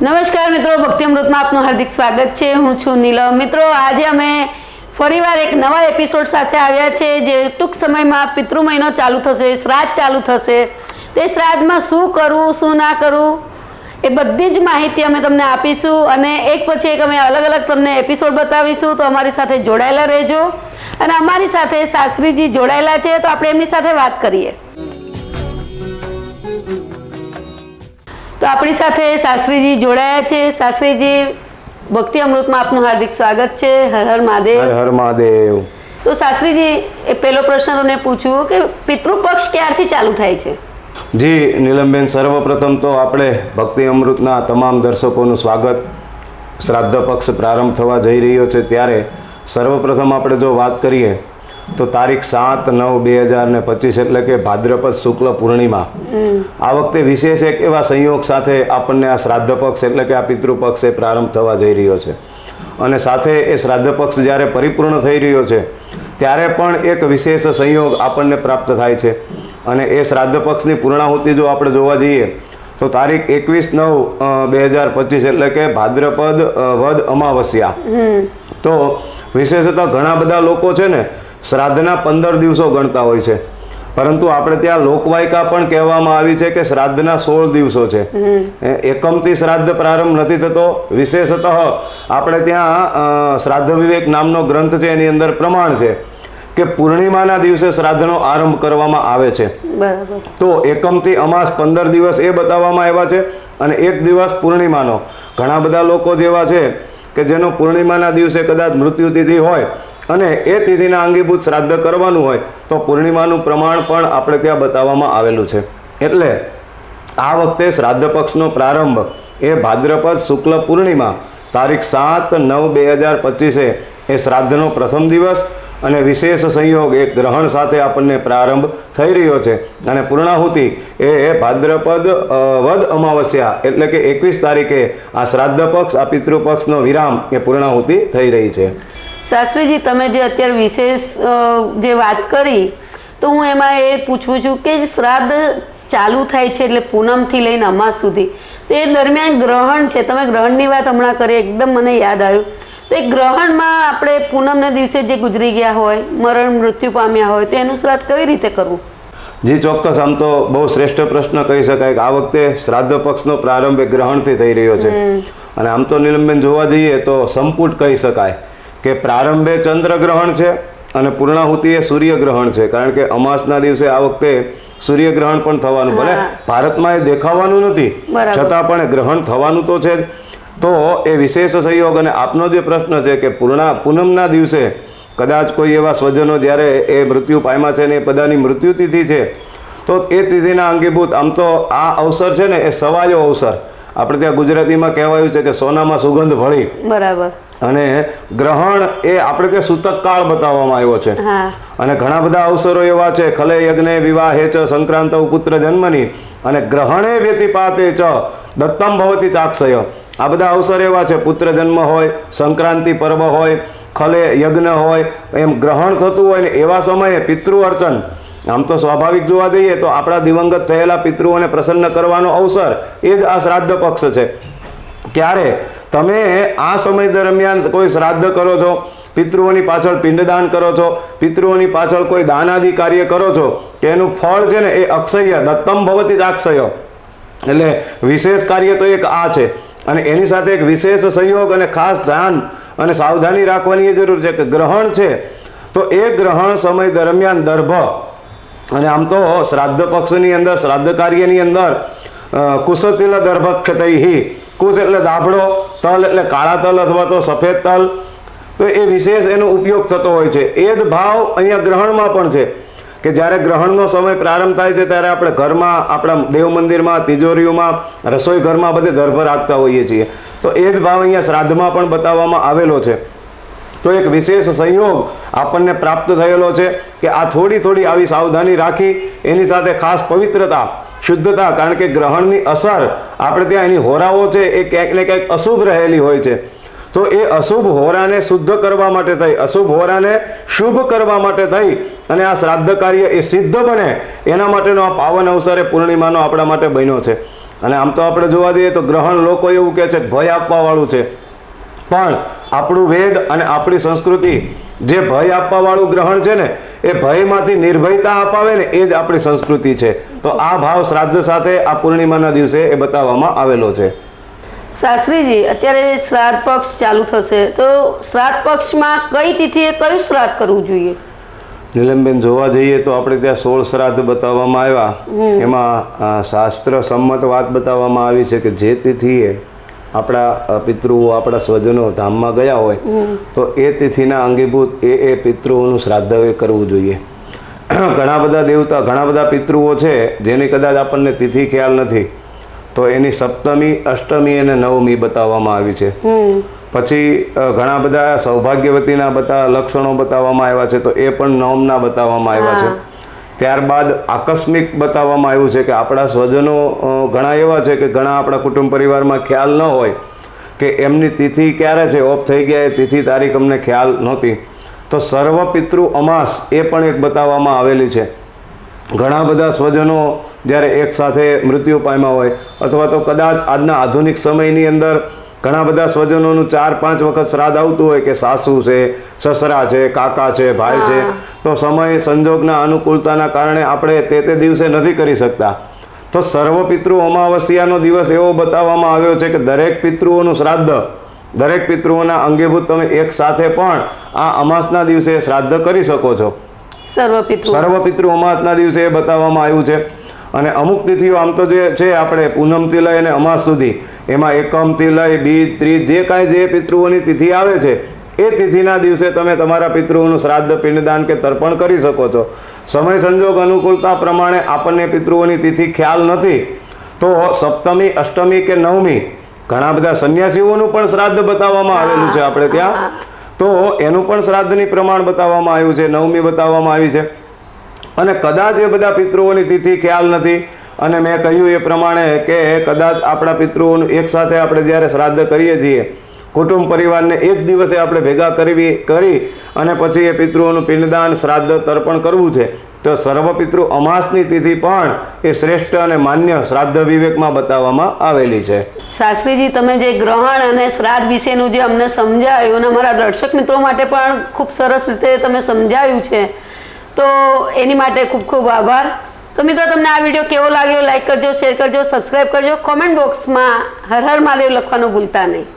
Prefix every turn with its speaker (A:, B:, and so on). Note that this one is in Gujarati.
A: નમસ્કાર મિત્રો ભક્તિ અમૃતમાં આપનું હાર્દિક સ્વાગત છે. હું છું નીલમ. મિત્રો, આજે અમે ફરીવાર એક નવા એપિસોડ સાથે આવ્યા છે, જે ટૂંક સમયમાં પિતૃ મહિનો ચાલુ થશે, શ્રાદ્ધ ચાલુ થશે. તે શ્રાદ્ધમાં શું કરવું શું ના કરવું એ બધી જ માહિતી અમે તમને આપીશું અને એક પછી એક અમે અલગ અલગ તમને એપિસોડ બતાવીશું. તો અમારી સાથે જોડાયેલા રહેજો. અને અમારી સાથે શાસ્ત્રીજી જોડાયેલા છે, તો આપણે એમની સાથે વાત કરીએ. તો આપણી સાથે શાસ્ત્રીજી જોડાયા છે. શાસ્ત્રીજી ભક્તિ અમૃતમાં આપનું હાર્દિક સ્વાગત છે. હર હર મહાદેવ.
B: હર હર મહાદેવ.
A: તો શાસ્ત્રીજી એ પહેલો પ્રશ્ન તમને પૂછવો કે પિતૃપક્ષ ક્યારથી ચાલુ થાય છે?
B: જી નીલમબેન સર્વપ્રથમ તો આપણે ભક્તિ અમૃતના તમામ દર્શકોનું સ્વાગત. શ્રાદ્ધ પક્ષ પ્રારંભ થવા જઈ રહ્યો છે ત્યારે સર્વપ્રથમ આપણે જો વાત કરીએ તો તારીખ સાત નવ બે હજાર ને પચીસ એટલે કે ભાદ્રપદ શુક્લ પૂર્ણિમા. આ વખતે વિશેષ એક એવા સંયોગ સાથે આપણને આ શ્રાદ્ધ પક્ષ એટલે કે આ પિતૃપક્ષ એ પ્રારંભ થવા જઈ રહ્યો છે. અને સાથે એ શ્રાદ્ધ પક્ષ જ્યારે પરિપૂર્ણ થઈ રહ્યો છે ત્યારે પણ એક વિશેષ સંયોગ આપણને પ્રાપ્ત થાય છે. અને એ શ્રાદ્ધ પક્ષની પૂર્ણાહુતિ જો આપણે જોવા જઈએ તો તારીખ એકવીસ નવ બે હજાર પચીસ એટલે કે ભાદ્રપદ વદ અમાવસ્યા. તો વિશેષતા ઘણા બધા લોકો છે ને શ્રાદ્ધના પંદર દિવસો ગણતા હોય છે. પરંતુ આપણે ત્યાં લોકવાયકા પણ કહેવામાં આવી છે કે શ્રાદ્ધના સોળ દિવસો છે. એકમથી શ્રાદ્ધ પ્રારંભ નથી થતો. વિશેષતઃ આપણે ત્યાં શ્રાદ્ધ વિવેક નામનો ગ્રંથ છે એની અંદર પ્રમાણ છે કે પૂર્ણિમાના દિવસે શ્રાદ્ધનો આરંભ કરવામાં આવે છે. તો એકમથી અમાસ પંદર દિવસ એ બતાવવામાં આવ્યા છે અને એક દિવસ પૂર્ણિમાનો. ઘણા બધા લોકો જેવા છે કે જેનો પૂર્ણિમાના દિવસે કદાચ મૃત્યુ તિથિ હોય અને એ તિથિના અંગીભૂત શ્રાદ્ધ કરવાનું હોય તો પૂર્ણિમાનું પ્રમાણ પણ આપણે ત્યાં બતાવવામાં આવેલું છે. એટલે આ વખતે શ્રાદ્ધ પક્ષનો પ્રારંભ એ ભાદ્રપદ શુક્લ પૂર્ણિમા, તારીખ સાત નવ બે હજાર પચીસે એ શ્રાદ્ધનો પ્રથમ દિવસ અને વિશેષ સંયોગ એ ગ્રહણ સાથે આપણને પ્રારંભ થઈ રહ્યો છે. અને પૂર્ણાહુતિ એ ભાદ્રપદ વધ અમાવસ્યા એટલે કે એકવીસ તારીખે આ શ્રાદ્ધ પક્ષ, આ પિતૃપક્ષનો વિરામ એ પૂર્ણાહુતિ થઈ રહી છે.
A: શાસ્ત્રીજી તમે જે અત્યારે વિશેષ જે વાત કરી તો હું એમાં એ પૂછું છું કે શ્રાદ્ધ ચાલુ થાય છે એટલે પૂનમથી લઈને અમાસ સુધી. તો એ દરમિયાન ગ્રહણ છે. તમે ગ્રહણની વાત હમણાં કરી એકદમ મને યાદ આવ્યું. તો એ ગ્રહણમાં આપણે પૂનમના દિવસે જે ગુજરી ગયા હોય મરણ મૃત્યુ પામ્યા હોય તો એનું શ્રાદ્ધ કઈ રીતે કરવું?
B: જી ચોક્કસ. આમ તો બહુ શ્રેષ્ઠ પ્રશ્ન કહી શકાય કે આ વખતે શ્રાદ્ધ પક્ષનો પ્રારંભ એ ગ્રહણથી થઈ રહ્યો છે. અને આમ તો નીલમબેન જોવા જઈએ તો સંપુટ કહી શકાય. કે પ્રારંભે ચંદ્રગ્રહણ છે અને પૂર્ણાહુતિ એ સૂર્યગ્રહણ છે. કારણ કે અમાસના દિવસે આ વખતે સૂર્યગ્રહણ પણ થવાનું ભલે ભારતમાં એ દેખાવાનું નથી છતાં પણ ગ્રહણ થવાનું તો છે તો એ વિશેષ સંયોગ અને આપનો જે પ્રશ્ન છે કે પૂર્ણા પૂનમના દિવસે કદાચ કોઈ એવા સ્વજનો જ્યારે એ મૃત્યુ પામ્યા છે ને એ બધાની મૃત્યુ તિથિ છે તો એ તિથિના અંગીભૂત આમ તો આ અવસર છે ને એ સવાયો અવસર. આપણે ત્યાં ગુજરાતીમાં કહેવાયું છે કે સોનામાં સુગંધ ભળી.
A: બરાબર.
B: અને ગ્રહણ એ આપણે કે સૂતક કાળ બતાવવામાં આવ્યો છે. અને ઘણા બધા અવસરો એવા છે ખલે યજ્ઞે વિવાહે ચ સંક્રાંત પુત્ર જન્મની. અને ગ્રહણે વ્યતિપાતે ચ દત્તમ ભવતી ચાક્ષય. આ બધા અવસર એવા છે પુત્ર જન્મ હોય સંક્રાંતિ પર્વ હોય ખલે યજ્ઞ હોય એમ ગ્રહણ થતું હોય ને એવા સમયે પિતૃ અર્ચન. આમ તો સ્વાભાવિક જોવા જઈએ તો આપણા દિવંગત થયેલા પિતૃઓને પ્રસન્ન કરવાનો અવસર એ જ આ શ્રાદ્ધ પક્ષ છે. ક્યારે? તમે આ સમય દરમિયાન કોઈ શ્રાદ્ધ કરો છો? પિતૃઓની પાછળ પિંડદાન કરો છો? પિતૃઓની પાછળ કોઈ દાનાદિ કાર્ય કરો છો? કે એનું ફળ છે ને એ અક્ષય, દત્તમ ભવતી જ અક્ષય. એટલે વિશેષ કાર્ય તો એક આ છે. અને એની સાથે એક વિશેષ સંયોગ અને ખાસ ધ્યાન અને સાવધાની રાખવાની એ જરૂર છે કે ગ્રહણ છે. તો એ ગ્રહણ સમય દરમિયાન દર્ભ. અને આમ તો શ્રાદ્ધ પક્ષની અંદર, શ્રાદ્ધ કાર્યની અંદર કુશતિલ દર્ભ દર્ભક્ષતૈહી કુશ એટલે દાભડો. તલ એટલે કાળા તલ અથવા તો સફેદ તલ. તો એ વિશેષ એનો ઉપયોગ થતો હોય છે. એ જ ભાવ અહીંયા ગ્રહણમાં પણ છે કે જ્યારે ગ્રહણનો સમય પ્રારંભ થાય છે ત્યારે આપણે ઘરમાં, આપણા દેવ મંદિરમાં, તિજોરીઓમાં, રસોઈ ઘરમાં બધે ધર્ભ રાખતા હોઈએ છીએ. તો એ જ ભાવ અહીંયા શ્રાદ્ધમાં પણ બતાવવામાં આવેલો છે. તો એક વિશેષ સંયોગ આપણને પ્રાપ્ત થયેલો છે કે આ થોડી થોડી આવી સાવધાની રાખી, એની સાથે ખાસ પવિત્રતા શુદ્ધતા, કારણ કે ગ્રહણની અસર આપણે ત્યાં એની હોરાઓ છે, એ ક્યાંક ને ક્યાંક અશુભ રહેલી હોય છે. તો એ અશુભ હોરાને શુદ્ધ કરવા માટે થઈ, અશુભ હોરાને શુભ કરવા માટે થઈ અને આ શ્રાદ્ધ કાર્ય એ સિદ્ધ બને, એના માટેનો આ પાવન અવસર પૂર્ણિમાનો આપણા માટે બન્યો છે. અને આમ તો આપણે જોવા જઈએ તો ગ્રહણ લોકો એવું કહે છે ભય આપવાવાળું છે. પણ આપણું વેદ અને આપણી સંસ્કૃતિ જે ભય આપવાવાળું ગ્રહણ છે ને એ ભયમાંથી નિર્ભયતા અપાવે ને એ જ આપણી સંસ્કૃતિ છે. તો આ ભાવ શ્રાદ્ધ સાથે આ પૂર્ણિમાના દિવસે એ બતાવવામાં આવેલો છે.
A: શાસ્ત્રીજી અત્યારે શ્રાદ્ધ પક્ષ ચાલુ થશે. તો શ્રાદ્ધ પક્ષમાં કઈ તિથિએ કયું શ્રાદ્ધ કરવું જોઈએ?
B: નીલમબેન જોવા જઈએ તો આપણે ત્યાં સોળ શ્રાદ્ધ બતાવવામાં આવ્યા. એમાં શાસ્ત્ર સંમત વાત બતાવવામાં આવી છે કે જે તિથિએ આપણા પિતૃઓ આપણા સ્વજનો ધામમાં ગયા હોય તો એ તિથિના અંગીભૂત એ એ પિતૃઓનું શ્રાદ્ધ એ કરવું જોઈએ. ઘણા બધા દેવતા ઘણા બધા પિતૃઓ છે જેની કદાચ આપણને તિથિ ખ્યાલ નથી તો એની સપ્તમી અષ્ટમી અને નવમી બતાવવામાં આવી છે. પછી ઘણા બધા સૌભાગ્યવતીના બધા લક્ષણો બતાવવામાં આવ્યા છે તો એ પણ નવમના બતાવવામાં આવ્યા છે. ત્યારબાદ આકસ્મિક બતાવવામાં આવ્યું છે કે આપણા સ્વજનો ઘણા એવા છે કે ઘણા આપણા કુટુંબ પરિવારમાં ખ્યાલ ન હોય કે એમની તિથિ ક્યારે છે, ઓફ થઈ ગયા, એ તિથિ તારીખ અમને ખ્યાલ નહોતી. તો સર્વ પિતૃ અમાસ એ પણ એક બતાવવામાં આવેલી છે. ઘણા બધા સ્વજનો જ્યારે એકસાથે મૃત્યુ પામ્યા હોય અથવા તો કદાચ આજના આધુનિક સમયની અંદર ઘણા બધા સ્વજનોનું ચાર પાંચ વખત શ્રાદ્ધ આવતું હોય કે સાસુ છે સસરા છે કાકા છે ભાઈ છે તો સમય સંજોગના અનુકૂળતાના કારણે આપણે તે તે દિવસે નથી કરી શકતા. તો સર્વ પિતૃ અમાવસ્યાનો દિવસ એવો બતાવવામાં આવ્યો છે કે દરેક પિતૃઓનું શ્રાદ્ધ દરેક પિતૃઓના અંગીભૂત તમે એક સાથે પણ આ અમાસના દિવસે શ્રાદ્ધ કરી શકો છો.
A: સર્વ પિતૃ
B: સર્વ પિતૃ અમાસના દિવસે એ બતાવવામાં આવ્યું છે. અને અમુક તિથિઓ આમ તો જે છે આપણે પૂનમથી લઈ અને અમાસ સુધી એમાં એકમથી લઈ બીજ, ત્રીજ, જે કાંઈ જે પિતૃઓની તિથિ આવે છે, એ તિથિના દિવસે તમે તમારા પિતૃઓનું શ્રાદ્ધ, પિંડદાન કે તર્પણ કરી શકો છો. સમય સંજોગ અનુકૂળતા પ્રમાણે આપણને પિતૃઓની તિથિ ખ્યાલ નથી. તો સપ્તમી, અષ્ટમી કે નવમી, ઘણા બધા સંન્યાસીઓનું પણ શ્રાદ્ધ બતાવવામાં આવેલું છે આપણે ત્યાં. તો એનું પણ શ્રાદ્ધની પ્રમાણ બતાવવામાં આવ્યું છે, નવમી બતાવવામાં આવી છે. અને કદાચ એ બધા પિતૃઓની તિથિ ખ્યાલ નથી. અને મેં કહ્યું એ પ્રમાણે કે કદાચ આપણા પિતૃઓનું એક સાથે આપણે જ્યારે શ્રાદ્ધ કરીએ છીએ, કુટુંબ પરિવારને એક દિવસે આપણે ભેગા કરવી, કરી અને પછી એ પિતૃઓનું પિંડદાન શ્રાદ્ધ તર્પણ કરવું છે. તો સર્વ પિતૃ અમાસની તિથિ પણ એ શ્રેષ્ઠ અને માન્ય શ્રાદ્ધ વિવેકમાં બતાવવામાં આવેલી છે.
A: શાસ્ત્રીજી તમે જે ગ્રહણ અને શ્રાદ્ધ વિશેનું જે અમને સમજાયું અને અમારા દર્શક મિત્રો માટે પણ ખૂબ સરસ રીતે તમે સમજાવ્યું છે. તો એની માટે ખૂબ ખૂબ આભાર. તો મિત્રો, તમને આ વીડિયો કેવો લાગ્યો લાઈક કરજો શેર કરજો સબસ્ક્રાઈબ કરજો. કોમેન્ટ બોક્સમાં હર હર મહાદેવ લખવાનું ભૂલતા નહીં.